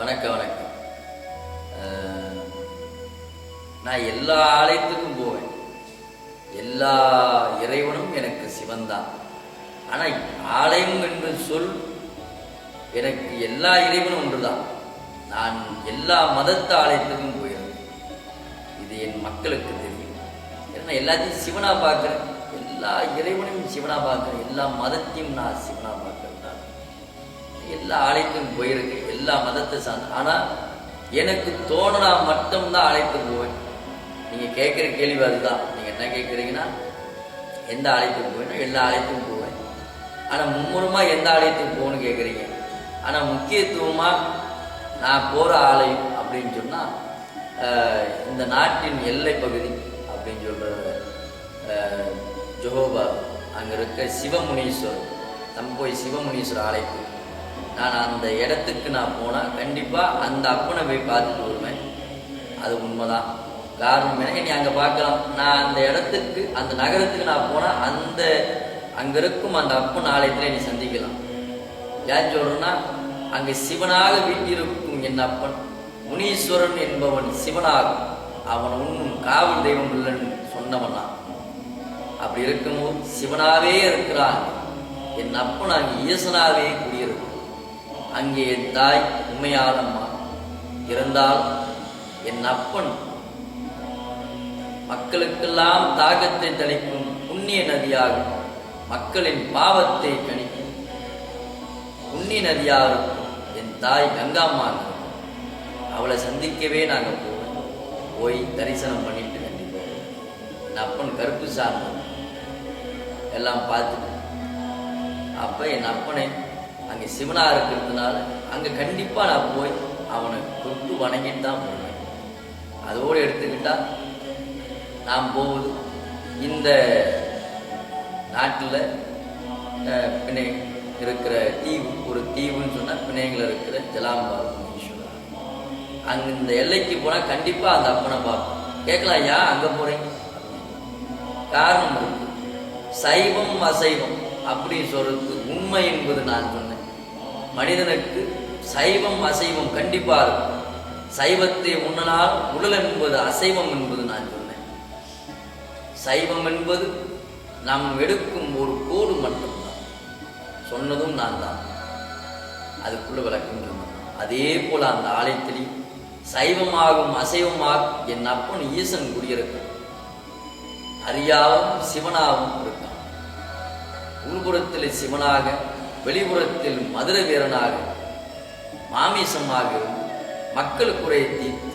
வணக்கம் வணக்கம். நான் எல்லா ஆலயத்துக்கும் போவேன். எல்லா இறைவனும் எனக்கு சிவன்தான் ஆனால் ஆலயம் என்று சொல் எனக்கு எல்லா இறைவனும் ஒன்றுதான். நான் எல்லா மதத்து ஆலயத்துக்கும் போயிருந்தேன். இது என் மக்களுக்கு தெரியும். ஏன்னா எல்லாத்தையும் சிவனா பார்க்குறேன். எல்லா இறைவனையும் சிவனா பார்க்குறேன். எல்லா மதத்தையும் நான் சிவனா பார்க்குறேன். எல்லா ஆலயத்துக்கும் போயிருக்கு எல்லா மதத்தை சார்ந்த. ஆனால் எனக்கு தோணுனா மட்டும்தான் ஆலயத்துக்கு போவேன். நீங்கள் கேட்குற கேள்வி அதுதான். நீங்கள் என்ன கேட்குறீங்கன்னா எந்த ஆலயத்துக்கு போவேன்னா எல்லா ஆலயத்துக்கும் போவேன். ஆனால் மும்முரமாக எந்த ஆலயத்துக்கு போகணும்னு கேட்குறீங்க? ஆனால் முக்கியத்துவமாக நான் போகிற ஆலயம் அப்படின்னு சொன்னால் இந்த நாட்டின் எல்லை பகுதி அப்படின்னு சொல்கிற ஜொஹோபா அங்கே இருக்க சிவமுனீஸ்வரர் நம்ம போய் சிவமுனீஸ்வரர் ஆலயத்துக்கு நான் அந்த இடத்துக்கு நான் போனால் கண்டிப்பாக அந்த அப்பனை போய் பார்த்துட்டு வருவேன். அது உண்மைதான். காரணம் என்ன? நீ அங்கே பார்க்கலாம். நான் அந்த இடத்துக்கு அந்த நகரத்துக்கு நான் போனால் அந்த அங்கே இருக்கும் அந்த அப்பன் ஆலயத்தில் நீ சந்திக்கலாம். ஏன் சொல்கிறேன்னா அங்கே சிவனாக வீட்டிருக்கும் என் அப்பன் முனீஸ்வரன் என்பவன் சிவனாகும். அவன் உண்ணும் காவல் தெய்வம் இல்லைன்னு சொன்னவன் நான். அப்படி இருக்கும்போது சிவனாவே இருக்கிறான். என் அப்பன் அங்கே ஈசனாவே குடியிருக்கும். அங்கே என் தாய் உண்மையாளம்மா இருந்தால் என் அப்பன் மக்களுக்கெல்லாம் தாகத்தை தணிக்கும் புண்ணிய நதியாகும் மக்களின் பாவத்தை கணிக்கும் புண்ணிய நதியாக என் தாய் கங்காம்மா. அவளை சந்திக்கவே நாங்கள் போவோம் போய் தரிசனம் பண்ணிட்டு கண்டிப்போம் என் அப்பன் கருப்பு சார்ந்த எல்லாம் பார்த்துட்டு அப்போ என் அப்பனை அங்கே சிவனாக இருக்கிறதுனால அங்கே கண்டிப்பாக நான் போய் அவனை தொட்டு வணங்கிட்டு தான் போவேன் அதோடு எடுத்துக்கிட்டால் நாம் போவது இந்த நாட்டில் பிணை இருக்கிற தீவு ஒரு தீவுன்னு சொன்னால் பிணையங்கள் இருக்கிற ஜலாம்பா ஈஸ்வரர் அங்கே இந்த எல்லைக்கு போனால் கண்டிப்பாக அந்த அப்பனை பார்ப்போம். கேட்கலாம் ஐயா அங்கே போகிறீங்க? காரணம் இருக்கு. சைவம் அசைவம் அப்படின்னு சொல்றதுக்கு உண்மை என்பது நான் சொன்னேன். மனிதனுக்கு சைவம் அசைவம் கண்டிப்பாக இருக்கும். சைவத்தை உண்ணனால் உடல் என்பது அசைவம் என்பது நான் சொன்னேன். சைவம் என்பது நாம் எடுக்கும் ஒரு கோடு மட்டும்தான். சொன்னதும் நான் தான். அதுக்குள்ள விளக்கம் அதே போல அந்த ஆலயத்திலே சைவமாகும் அசைவமாகும் என் அப்பன் ஈசன் குடியிருக்கான் அரியாவும் சிவனாகவும் இருக்கான். உள்புறத்தில் சிவனாக வெளிப்புறத்தில் மதுர வீரனாக மாமிசமாக இருந்து மக்கள் குறையை தீர்த்து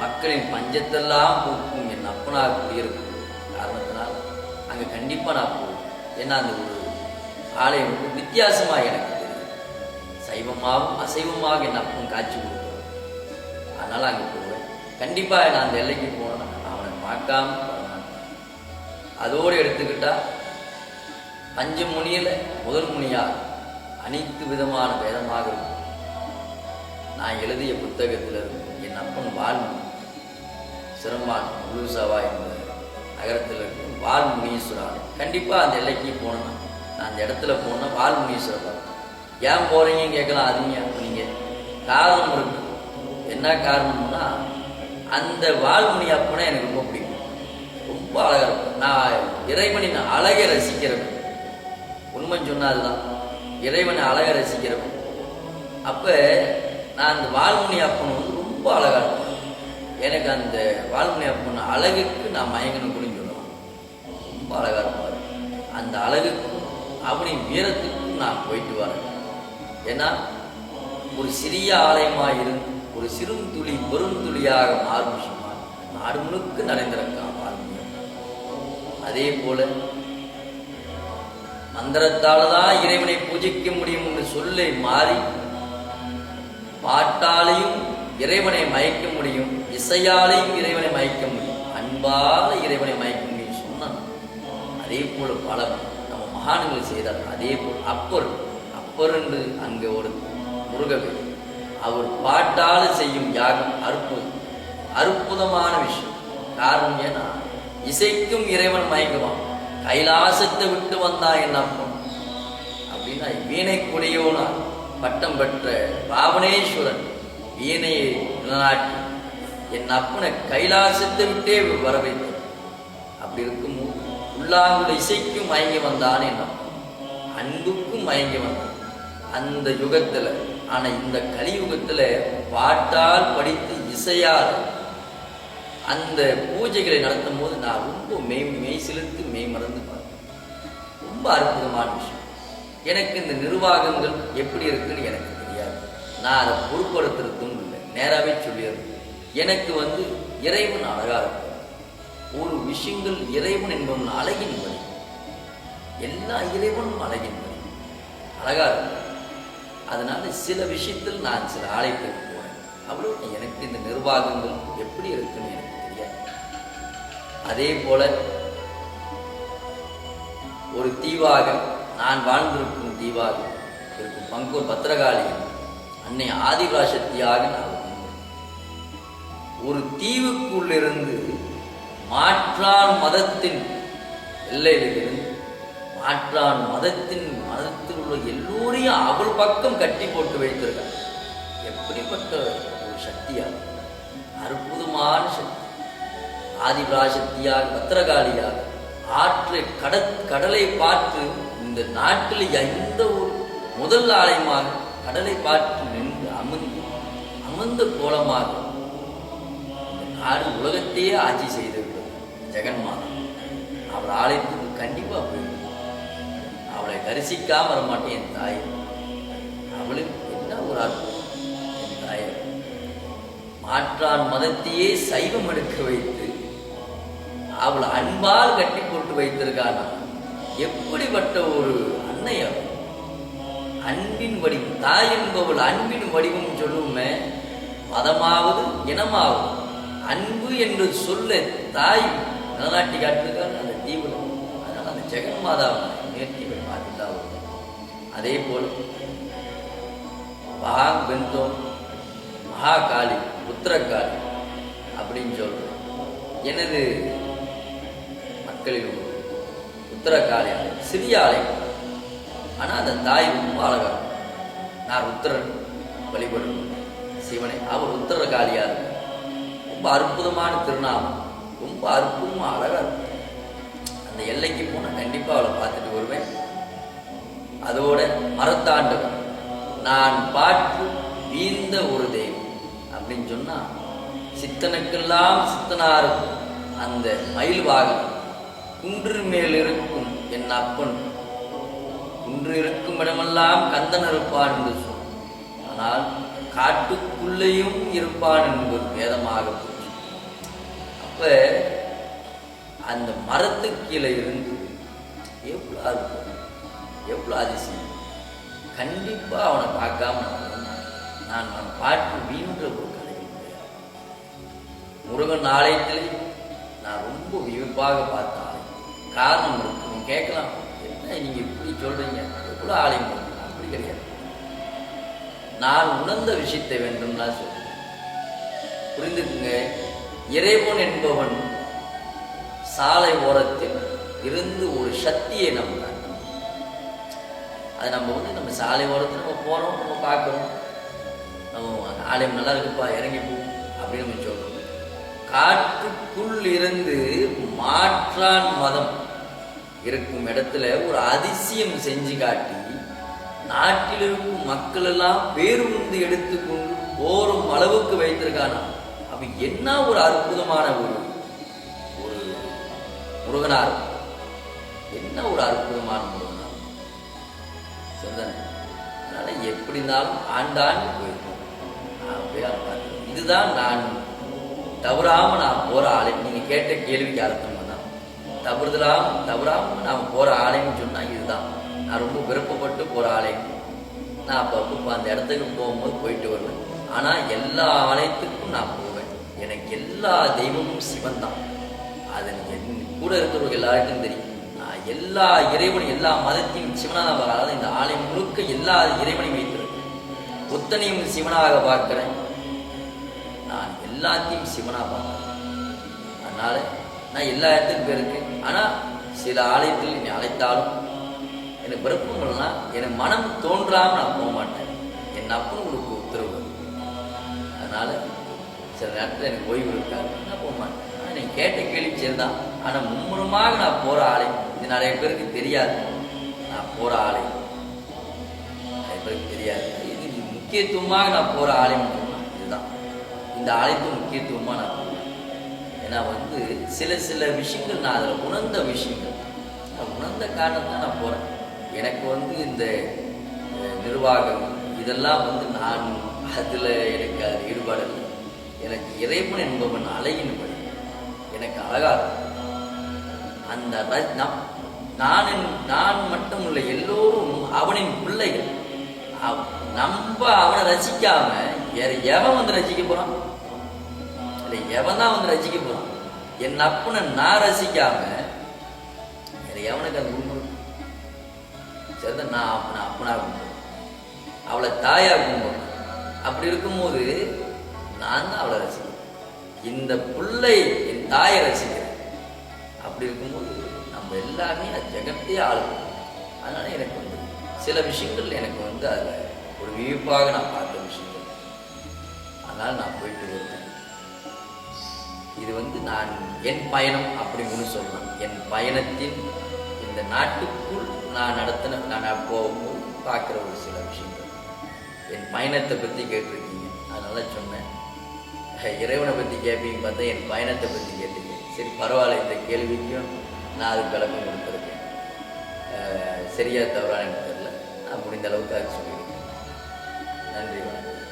மக்களின் பஞ்சத்தெல்லாம் போக்கும் என் அப்பனாக குடியிருக்கும் காரணத்தினால் அங்கே கண்டிப்பாக நான் போவேன். ஏன்னா அந்த ஒரு ஆலயம் வந்து வித்தியாசமாக எனக்கு தெரியும். சைவமாகவும் அசைவமாக என் அப்பன் காட்சி கொடுக்குறோம் அதனால் அங்கே போவேன். கண்டிப்பாக நான் அந்த எல்லைக்கு போனேன் அவனை பார்க்காம அதோடு எடுத்துக்கிட்டால் அஞ்சு முனியில் முதல் முனியார் அனைத்து விதமான வேதமாக இருக்கும். நான் எழுதிய புத்தகத்தில் இருக்கும் என் அப்பன் வால்முனி சிரம்பான் முழுசவா என்ற நகரத்தில் இருக்கும் வால்முனீஸ்வரர். கண்டிப்பாக அந்த எல்லைக்கு போனேன்னா நான். அந்த இடத்துல போனால் வால்முனீஸ்வரர் பார்த்தேன் ஏன் போகிறீங்கன்னு கேட்கலாம் அதுங்க நீங்கள் காரணம் இருக்கு. என்ன காரணம்னா அந்த வால்முனி அப்பனை எனக்கு ரொம்ப பிடிக்கும். ரொம்ப அழகாக இருக்கும். நான் இறைவனின் அழகை ரசிக்கிறேன். உண்மை சொன்னால் அதுதான் இறைவனை அழகை ரசிக்கிறவன் அப்போ நான் அந்த வால்முனி அப்பன் வந்து ரொம்ப அழகாக இருக்கும் எனக்கு அந்த வால்முனி அப்பன் அழகுக்கு நான் மயங்கணும் கூட ரொம்ப அழகாக இருப்பார். அந்த அழகுக்கும் அவனின் வீரத்துக்கும் நான் போயிட்டு வரேன். ஏன்னா ஒரு சிறிய ஆலயமாக இருந்து ஒரு சிறுந்துளி பெருந்துளியாக மாறும் விஷயமா நாடு முழுக்க நிறைந்திருக்கான் வால்மீகி அதே போல மந்திரத்தால் தான் இறைவனை பூஜிக்க முடியும் என்று சொல்லை மாறி பாட்டாலையும் இறைவனை மயக்க முடியும் இசையாலையும் இறைவனை மயக்க முடியும். அன்பால் இறைவனை மயக்க முடியும் சொன்னான். அதே போல பல நம்ம மகான்கள் செய்தார். அதே போல் அப்பர். அப்பர் என்று அங்கே ஒரு முருகவர் அவர் பாட்டால் செய்யும் யாகம் அற்புதம் அற்புதமான விஷயம். காரணம் ஏன்னா இசைக்கும் இறைவன் மயங்குவான். கைலாசத்தை விட்டு வந்தா என்ன அப்பன் அப்படின்னா வீணை குடையோனா பட்டம் பெற்ற பாவனேஸ்வரன் வீணையை நிலநாட்டி என் அப்பனை கைலாசத்தை விட்டே வர வைத்தார் அப்படி இருக்கும் உள்ளாங்குல இசைக்கும் மயங்கி வந்தான் என் அன்புக்கும் மயங்கி வந்தான். அந்த யுகத்துல ஆனா இந்த கலியுகத்துல பாட்டால் படித்து இசையால் அந்த பூஜைகளை நடத்தும் போது நான் ரொம்ப மெய் மெய் சிலிர்த்து மெய் மறந்து பார்த்தேன் ரொம்ப அற்புதமான விஷயம். எனக்கு இந்த நிர்வாகங்கள் எப்படி இருக்குன்னு எனக்கு தெரியாது. நான் அதை பொருட்படுத்துறதும் இல்லை. நேராகவே சொல்லிடுறேன். எனக்கு வந்து இறைவன் அழகாக இருக்கும் ஒரு விஷயங்கள் இறைவன் என்பவன் அழகின் வழி எல்லா இறைவனும் அழகின் வழி அழகாக இருக்கும் அதனால சில விஷயத்தில் நான் சில ஆலயத்துக்கு போவேன் அவ்வளோ எனக்கு இந்த நிர்வாகங்கள் எப்படி இருக்குன்னு அதே போல ஒரு தீவாக நான் வாழ்ந்திருக்கும் தீவாக இருக்கும் பங்கூர் பத்திரகாளி அன்னை ஆதிவாசக்தியாக நான் ஒரு தீவுக்குள்ளிருந்து மாற்றான் மதத்தின் எல்லையிலிருந்து மாற்றான் மதத்தின் மதத்தில் உள்ள எல்லோரையும் அவள் பக்கம் கட்டி போட்டு வைத்திருக்கார் எப்படிப்பட்ட ஒரு சக்தியா அற்புதமான சக்தி. ஆதிபராசக்தியாக பத்திரகாளியாக ஆற்றை கட கடலை பார்த்து இந்த நாட்டில் எந்த ஒரு முதல் ஆலயமாக கடலை பார்த்து நின்று அமர்ந்து அமர்ந்த கோலமாக நாடு உலகத்தையே ஆட்சி செய்திருக்கிறது ஜெகன்மாதா அவள் ஆலயத்துக்கு கண்டிப்பாக போயிருக்கும் அவளை தரிசிக்காம வர மாட்டேன் என் தாய். அவளுக்கு என்ன ஒரு அற்புதம் என் தாயை. மாற்றான் மதத்தையே சைவம் எடுக்க வைத்து அவளை அன்பால் கட்டி போட்டு வைத்திருக்கானா? எப்படிப்பட்ட ஒரு அன்னை அன்பின் வடிவம் தாய் என்பவள் அன்பின் வடிவம் சொல்லுமே மதமாவது இனமாவது. அன்பு என்று சொல்ல தாய் நிலநாட்டி காட்டிருக்காரு அந்த தீவிரம் அதனால் அந்த ஜெகன்மாதாவை நேர்த்தி போய் பார்த்துட்டா அதே போல மகா பெந்தோம் மகாகாளி உத்தரகாளி அப்படின்னு சொல்றோம். எனது மக்களில் ஒரு உத்தரகாளி சிறிய ஆலை ஆனால் அந்த தாய் ரொம்ப அழகா இருக்கும். நான் உத்தரன் வழிபடும். சிவனை அவர் உத்தர காளியா ரொம்ப அற்புதமான திருநாமம். ரொம்ப அற்புதமா அழகா இருக்கும் அந்த எல்லைக்கு போனால் கண்டிப்பா அவளை பார்த்துட்டு வருவேன். அதோட மரத்தாண்டு நான் பாட்டு வீழ்ந்த ஒரு தெய்வம். அப்படின்னு சொன்னா சித்தனுக்கெல்லாம் சித்தனாரும் அந்த மயில் வாகனம். குன்று மேல் இருக்கும் என் அப்பன். குன்று இருக்கும் இடமெல்லாம் கந்தன் இருப்பான் என்று சொல். ஆனால் காட்டுக்குள்ளேயும் இருப்பான் என்பது வேதமாக அப்ப அந்த மரத்துக்கு கீழே இருந்து எவ்வளோ அற்புதம் எவ்வளவு அதிசயம். கண்டிப்பாக அவனை பார்க்காம நான் நான் பாட்டு வீண்ற ஒரு கதை முருகன் ஆலயத்தில் நான் ரொம்ப வியப்பாக பார்த்தான். காரணம் இருக்கு. கேட்கலாம். என்ன நீங்க இப்படி சொல்றீங்க? எவ்வளவு ஆலயம் அப்படி கிடையாது. நான் உணர்ந்த விஷயத்தை வேண்டும் நான் சொல்றேன். புரிந்துக்குங்க. இறைவன் என்பவன் சாலை ஓரத்தில் இருந்து ஒரு சக்தியை நம்ம அது நம்ம வந்து நம்ம சாலை ஓரத்தில் நம்ம போகிறோம் நம்ம பார்க்குறோம். நம்ம ஆலயம் நல்லா இருக்குப்பா இறங்கி போ அப்படின்னு நம்ம சொல்கிறோம் காட்டுக்குள் இருந்து மாற்றான் மதம். இருக்கும் இடத்துல ஒரு அதிசயம் செஞ்சு காட்டி நாட்டில் இருக்கும் மக்கள் எல்லாம் பேருந்து எடுத்துக்கொண்டு போரும் அளவுக்கு வைத்திருக்கானா? அப்ப என்ன ஒரு அற்புதமான ஒரு ஒரு முருகனார்? என்ன ஒரு அற்புதமான முருகனார்? சரிதானே? அதனால எப்படி இருந்தாலும் ஆண்டாண்டு போயிருக்கோம். இதுதான் நான். தவறாம நான் போற நீங்க கேட்ட கேள்விக்கு அர்த்தம். தவறுதலாம் தவறாம நான் போற ஆலயம்னு சொன்னா இதுதான். நான் ரொம்ப விருப்பப்பட்டு போற ஆலயம் நான் அப்பப்போ அந்த இடத்துக்கு போகும்போது போயிட்டு வருவேன். ஆனா எல்லா ஆலயத்துக்கும் நான் போவேன். எனக்கு எல்லா தெய்வமும் சிவன் தான். அது என் கூட இருக்கிறவங்க எல்லாருக்கும் தெரியும். நான் எல்லா இறைவனும் எல்லா மதத்தையும் சிவனாக பார்க்க அதாவது இந்த ஆலயம் முழுக்க எல்லா இறைவனையும் வைத்திருக்கேன் புத்தனையும் சிவனாக பார்க்கிறேன். நான் எல்லாத்தையும் சிவனா பார்க்கிறேன். அதனால நான் எல்லா இடத்துக்கும் போயிருக்கேன். ஆனால் சில ஆலயத்தில் என்னை அழைத்தாலும் எனக்கு விருப்பம் எனக்கு மனம் தோன்றாமல் நான் போக மாட்டேன். என் அப்பன் உங்களுக்கு உத்தரவு அதனால் சில நேரத்தில் எனக்கு ஓய்வு இருக்காது. நான் போக மாட்டேன். ஆனால் நீங்கள் கேட்ட கேள்வி சரிதான். ஆனால் மும்முரமாக நான் போகிற ஆலயம் இது நிறைய பேருக்கு தெரியாது. நான் போகிற ஆலயம். நிறைய பேருக்கு தெரியாது. இது முக்கியத்துவமாக நான் போகிற ஆலயம் இதுதான். இந்த ஆலயத்து முக்கியத்துவமாக நான் நான் வந்து சில சில விஷயங்கள் நான் அதில் உணர்ந்த விஷயங்கள். நான் உணர்ந்த காரணத்தான் நான் போகிறேன் எனக்கு வந்து இந்த நிர்வாகம் இதெல்லாம் வந்து நான் அதில் எனக்கு அது ஈடுபாடு இல்லை. எனக்கு இறைவன் என்பவன் அழகின்படி எனக்கு அழகாக இருக்கும். அந்த நான் என்- நான் மட்டும் இல்லை எல்லோரும் அவனின் பிள்ளைகள். நம்ம அவனை ரசிக்காம வேற எவன் வந்து ரசிக்க போறான்? இல்லை எவன் தான் வந்து ரசிக்க போறான்? என் அப்பனை நான் ரசிக்காம வேற எவனுக்கு அந்த உண்மை? சரிதான் நான் அப்பனை அப்பனா கும்பிடுவேன். அவளை தாயா கும்பிடுவேன். அப்படி இருக்கும்போது நான் தான் அவளை ரசிக்கிறேன் இந்த பிள்ளை என் தாயை ரசிக்கிறேன். அப்படி இருக்கும்போது நம்ம எல்லாமே அது ஜெகத்தையே ஆளும் அதனால எனக்கு வந்து சில விஷயங்கள் எனக்கு வந்து அதில் ஒரு வியப்பாக நான் பார்த்த விஷயங்கள். அதனால் நான் போயிட்டு வருவேன். இது வந்து நான் என் பயணம் அப்படின்னு சொல்லலாம் என் பயணத்தின் இந்த நாட்டுக்குள் நான் நடத்தின நான் போகும்போது பார்க்குற ஒரு சில விஷயங்கள். என் பயணத்தை பற்றி கேட்டிருக்கீங்க. அதனால சொன்னேன். இறைவனை பற்றி கேட்பீங்க பார்த்தா என் பயணத்தை பற்றி கேட்டீங்க சரி பரவாயில்ல இந்த கேள்விக்கும் நான் அதுக்கு விளக்கம் கொடுத்துருக்கேன். சரியாக சரியா தவறான எனக்கு தெரியல. நான் முடிந்த அளவுக்கு அது சொல்லியிருக்கேன். நன்றி வணக்கம்.